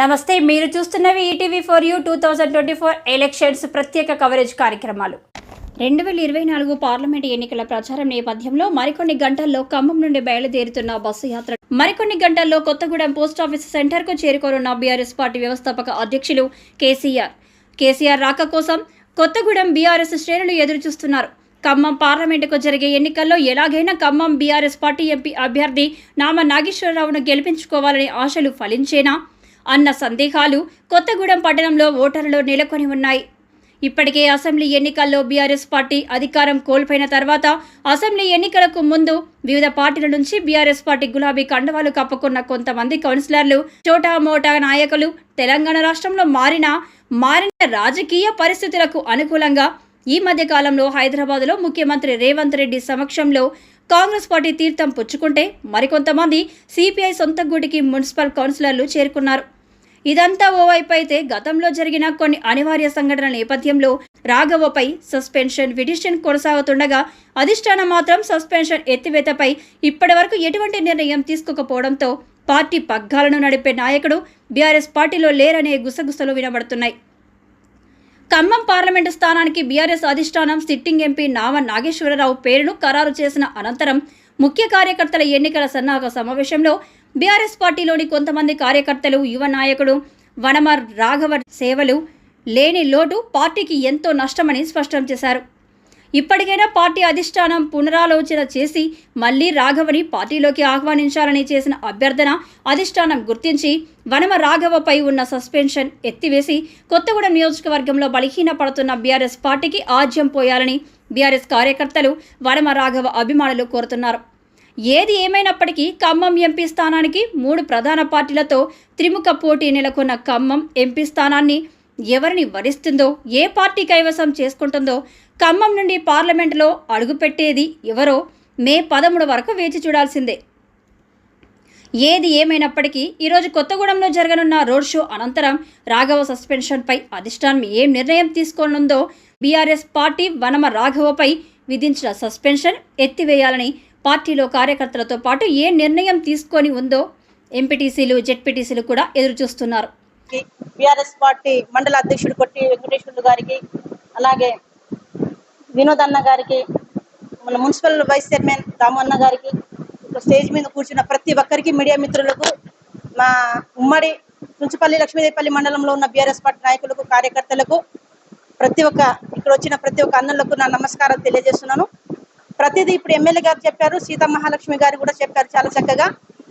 నమస్తే మీరు చూస్తున్నవి ETV for you two thousand twenty four elections ప్రత్యేక కవరేజ్ కార్యక్రమాలు. రెండు వేల ఇరవై నాలుగు పార్లమెంట్ ఎన్నికల ప్రచారం నేపథ్యంలో మరికొన్ని గంటల్లో ఖమ్మం నుండి బయలుదేరుతున్న బస్సు యాత్ర మరికొన్ని గంటల్లో కొత్తగూడెం పోస్ట్ ఆఫీస్ సెంటర్కు చేరుకోనున్న బీఆర్ఎస్ పార్టీ వ్యవస్థాపక అధ్యక్షులు కేసీఆర్. కేసీఆర్ రాక కోసం కొత్తగూడెం బీఆర్ఎస్ శ్రేణులు ఎదురుచూస్తున్నారు. ఖమ్మం పార్లమెంటుకు జరిగే ఎన్నికల్లో ఎలాగైనా ఖమ్మం బీఆర్ఎస్ పార్టీ ఎంపీ అభ్యర్థి నామ నాగేశ్వరరావును గెలిపించుకోవాలనే ఆశలు ఫలించేనా? అన్న సందేహాలు కొత్తగూడెం పట్టణంలో ఓటర్లో నెలకొని ఉన్నాయి. ఇప్పటికే అసెంబ్లీ ఎన్నికల్లో బీఆర్ఎస్ పార్టీ అధికారం కోల్పోయిన తర్వాత అసెంబ్లీ ఎన్నికలకు ముందు వివిధ పార్టీల నుంచి బీఆర్ఎస్ పార్టీ గులాబీ కండవాలు కప్పుకున్న కొంతమంది కౌన్సిలర్లు చోటా మోటా నాయకులు తెలంగాణ రాష్ట్రంలో మారిన మారిన రాజకీయ పరిస్థితులకు అనుకూలంగా ఈ మధ్య కాలంలో హైదరాబాద్లో ముఖ్యమంత్రి రేవంత్ రెడ్డి సమక్షంలో కాంగ్రెస్ పార్టీ తీర్థం పుచ్చుకుంటే మరికొంతమంది సిపిఐ సొంత గూటికి మున్సిపల్ కౌన్సిలర్లు చేరుకున్నారు. ఇదంతా ఓవైపు అయితే గతంలో జరిగిన కొన్ని అనివార్య సంఘటనల నేపథ్యంలో రాఘవపై సస్పెన్షన్ పిటిషన్ కొనసాగుతుండగా అధిష్టానం మాత్రం సస్పెన్షన్ ఎత్తివేతపై ఇప్పటివరకు ఎటువంటి నిర్ణయం తీసుకోకపోవడంతో పార్టీ పగ్గాలను నడిపే నాయకుడు బీఆర్ఎస్ పార్టీలో లేరనే గుసగుసలు వినబడుతున్నాయి. ఖమ్మం పార్లమెంటు స్థానానికి బీఆర్ఎస్ అధిష్టానం సిట్టింగ్ ఎంపీ నామ నాగేశ్వరరావు పేరును ఖరారు చేసిన అనంతరం ముఖ్య కార్యకర్తల ఎన్నికల సన్నాహక సమావేశంలో బీఆర్ఎస్ పార్టీలోని కొంతమంది కార్యకర్తలు యువ నాయకుడు వనమర్ రాఘవ సేవలు లేని లోటు పార్టీకి ఎంతో నష్టమని స్పష్టం చేశారు. ఇప్పటికైనా పార్టీ అధిష్టానం పునరాలోచన చేసి మళ్ళీ రాఘవని పార్టీలోకి ఆహ్వానించాలని చేసిన అభ్యర్థన అధిష్టానం గుర్తించి వనమ రాఘవపై ఉన్న సస్పెన్షన్ ఎత్తివేసి కొత్తగూడెం నియోజకవర్గంలో బలహీన పడుతున్న బీఆర్ఎస్ పార్టీకి ఆజ్యం పోయాలని బీఆర్ఎస్ కార్యకర్తలు వనమ రాఘవ అభిమానులు కోరుతున్నారు. ఏది ఏమైనప్పటికీ ఖమ్మం ఎంపీ స్థానానికి మూడు ప్రధాన పార్టీలతో త్రిముఖ పోటీ నెలకొన్న ఖమ్మం ఎంపీ స్థానాన్ని ఎవరిని వరిస్తుందో ఏ పార్టీ కైవసం చేసుకుంటుందో ఖమ్మం నుండి పార్లమెంటులో అడుగుపెట్టేది ఎవరో మే పదమూడు వరకు వేచి చూడాల్సిందే. ఏది ఏమైనప్పటికీ ఈరోజు కొత్తగూడెంలో జరగనున్న రోడ్ షో అనంతరం రాఘవ సస్పెన్షన్పై అధిష్టానం ఏం నిర్ణయం తీసుకోనుందో బీఆర్ఎస్ పార్టీ వనమ రాఘవపై విధించిన సస్పెన్షన్ ఎత్తివేయాలని పార్టీలో కార్యకర్తలతో పాటు ఏ నిర్ణయం తీసుకొని ఉందో ఎంపీటీసీలు జెడ్పీటీసీలు కూడా ఎదురుచూస్తున్నారు. బీఆర్ఎస్ పార్టీ మండల అధ్యక్షుడు కొట్టి వెంకటేశ్వర్లు గారికి అలాగే వినోద్ అన్న గారికి మన మున్సిపల్ వైస్ చైర్మన్ దామన్న గారికి స్టేజ్ మీద కూర్చున్న ప్రతి ఒక్కరికి మీడియా మిత్రులకు మా ఉమ్మడి తుంచుపల్లి లక్ష్మీదేవిపల్లి మండలంలో ఉన్న బీఆర్ఎస్ పార్టీ నాయకులకు కార్యకర్తలకు ప్రతి ఒక్క ఇక్కడ వచ్చిన ప్రతి ఒక్క అన్నలకు నా నమస్కారం తెలియజేస్తున్నాను. ప్రతిదీ ఇప్పుడు ఎమ్మెల్యే గారు చెప్పారు సీతా మహాలక్ష్మి గారు కూడా చెప్పారు చాలా చక్కగా.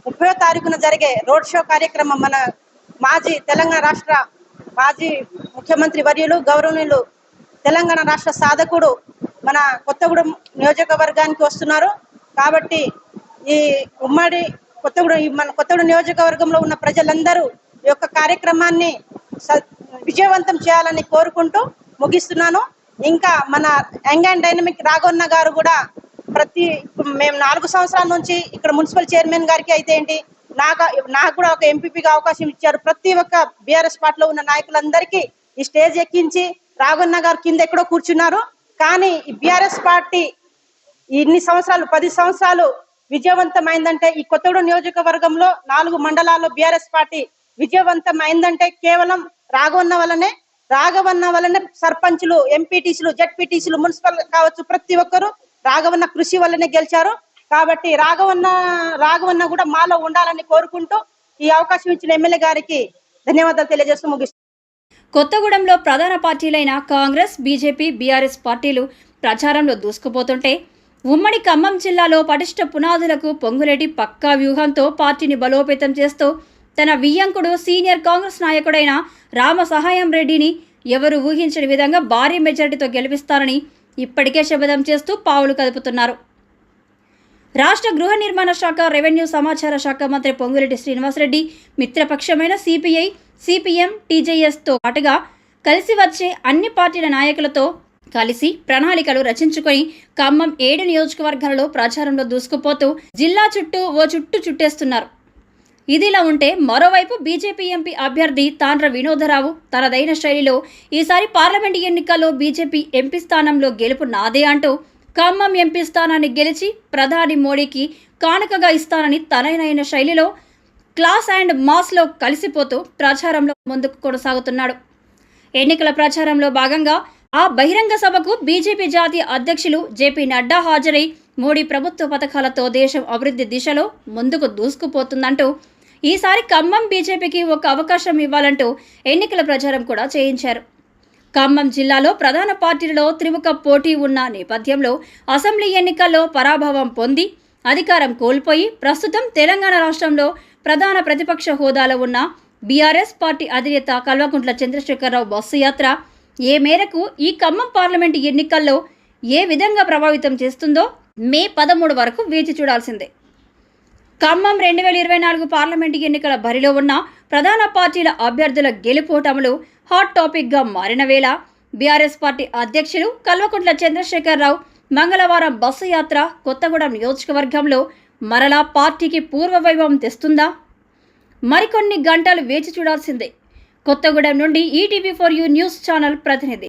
ముప్పై తారీఖున జరిగే రోడ్ షో కార్యక్రమం మన మాజీ తెలంగాణ రాష్ట్ర మాజీ ముఖ్యమంత్రి వర్యులు గౌరవనీయులు తెలంగాణ రాష్ట్ర సాధకుడు మన కొత్తగూడెం నియోజకవర్గానికి వస్తున్నారు. కాబట్టి ఈ ఉమ్మడి కొత్తగూడెం ఈ మన కొత్తగూడెం నియోజకవర్గంలో ఉన్న ప్రజలందరూ ఈ యొక్క కార్యక్రమాన్ని విజయవంతం చేయాలని కోరుకుంటూ ముగిస్తున్నాను. ఇంకా మన యంగ్ అండ్ డైనమిక్ రాఘవన్న గారు కూడా ప్రతి మేము నాలుగు సంవత్సరాల నుంచి ఇక్కడ మున్సిపల్ చైర్మన్ గారికి అయితే ఏంటి నాకు నాకు కూడా ఒక ఎంపీపీగా అవకాశం ఇచ్చారు. ప్రతి ఒక్క బీఆర్ఎస్ పార్టీలో ఉన్న నాయకులందరికీ ఈ స్టేజ్ ఎక్కించి రాఘవన్న గారు కింద ఎక్కడో కూర్చున్నారు. కానీ ఈ బీఆర్ఎస్ పార్టీ ఇన్ని సంవత్సరాలు పది సంవత్సరాలు విజయవంతమైందంటే ఈ కొత్తగూడ నియోజకవర్గంలో నాలుగు మండలాల్లో బీఆర్ఎస్ పార్టీ విజయవంతమైందంటే కేవలం రాఘవన్న వల్లనే రాఘవన్న వల్లనే సర్పంచులు ఎంపీటీసీలు జడ్పీటీసీలు మున్సిపల్ కావచ్చు ప్రతి ఒక్కరు రాఘవన్న కృషి వల్లనే గెలిచారు. కాబట్టి రాఘవన్న రాఘవన్న కూడా మాలో ఉండాలని కోరుకుంటూ ఈ అవకాశం ఇచ్చిన ఎమ్మెల్యే గారికి ధన్యవాదాలు తెలియజేస్తూ ముగిస్తున్నాను కొత్తగూడెంలో ప్రధాన పార్టీలైన కాంగ్రెస్ బీజేపీ బీఆర్ఎస్ పార్టీలు ప్రచారంలో దూసుకుపోతుంటే ఉమ్మడి ఖమ్మం జిల్లాలో పటిష్ట పునాదులకు పొంగులేటి పక్కా వ్యూహంతో పార్టీని బలోపేతం చేస్తూ తన వియ్యంకుడు సీనియర్ కాంగ్రెస్ నాయకుడైన రామ సహాయం రెడ్డిని ఎవరు ఊహించని విధంగా భారీ మెజారిటీతో గెలిపిస్తారని ఇప్పటికే శపథం చేస్తూ పావులు కదుపుతున్నారు. రాష్ట్ర గృహ నిర్మాణ శాఖ రెవెన్యూ సమాచార శాఖ మంత్రి పొంగులేటి శ్రీనివాసరెడ్డి మిత్రపక్షమైన సిపిఐ సిపిఎం టీజేఎస్తో పాటుగా కలిసి వచ్చే అన్ని పార్టీల నాయకులతో కలిసి ప్రణాళికలు రచించుకొని ఖమ్మం ఏడు నియోజకవర్గాలలో ప్రచారంలో దూసుకుపోతూ జిల్లా చుట్టూ ఓ చుట్టూ చుట్టేస్తున్నారు. ఇదిలా ఉంటే మరోవైపు బీజేపీ ఎంపీ అభ్యర్థి తాండ్ర వినోదరావు తనదైన శైలిలో ఈసారి పార్లమెంట్ ఎన్నికల్లో బీజేపీ ఎంపీ స్థానంలో గెలుపు నాదే అంటూ ఖమ్మం ఎంపీ స్థానాన్ని గెలిచి ప్రధాని మోడీకి కానుకగా ఇస్తానని తనైన శైలిలో క్లాస్ అండ్ మాస్లో కలిసిపోతూ ప్రచారంలో ముందుకు కొనసాగుతున్నాడు. ఎన్నికల ప్రచారంలో భాగంగా ఆ బహిరంగ సభకు బీజేపీ జాతీయ అధ్యక్షులు జేపీ నడ్డా హాజరై మోడీ ప్రభుత్వ పథకాలతో దేశం అభివృద్ధి దిశలో ముందుకు దూసుకుపోతుందంటూ ఈసారి ఖమ్మం బీజేపీకి ఒక అవకాశం ఇవ్వాలంటూ ఎన్నికల ప్రచారం కూడా చేయించారు. ఖమ్మం జిల్లాలో ప్రధాన పార్టీలలో త్రిముఖ పోటీ ఉన్న నేపథ్యంలో అసెంబ్లీ ఎన్నికల్లో పరాభవం పొంది అధికారం కోల్పోయి ప్రస్తుతం తెలంగాణ రాష్ట్రంలో ప్రధాన ప్రతిపక్ష హోదాలో ఉన్న బీఆర్ఎస్ పార్టీ అధినేత కల్వకుంట్ల చంద్రశేఖరరావు బస్సు యాత్ర ఏ మేరకు ఈ ఖమ్మం పార్లమెంటు ఎన్నికల్లో ఏ విధంగా ప్రభావితం చేస్తుందో మే పదమూడు వరకు వేచి చూడాల్సిందే. ఖమ్మం రెండు వేల ఇరవై నాలుగు పార్లమెంటు ఎన్నికల బరిలో ఉన్న ప్రధాన పార్టీల అభ్యర్థుల గెలుపోటములు హాట్ టాపిక్గా మారిన వేళ బీఆర్ఎస్ పార్టీ అధ్యక్షులు కల్వకుంట్ల చంద్రశేఖరరావు మంగళవారం బస్సు యాత్ర కొత్తగూడెం నియోజకవర్గంలో మరలా పార్టీకి పూర్వవైభవం తెస్తుందా? మరికొన్ని గంటలు వేచి చూడాల్సిందే. కొత్తగూడెం నుండి ETV for you news channel ప్రతినిధి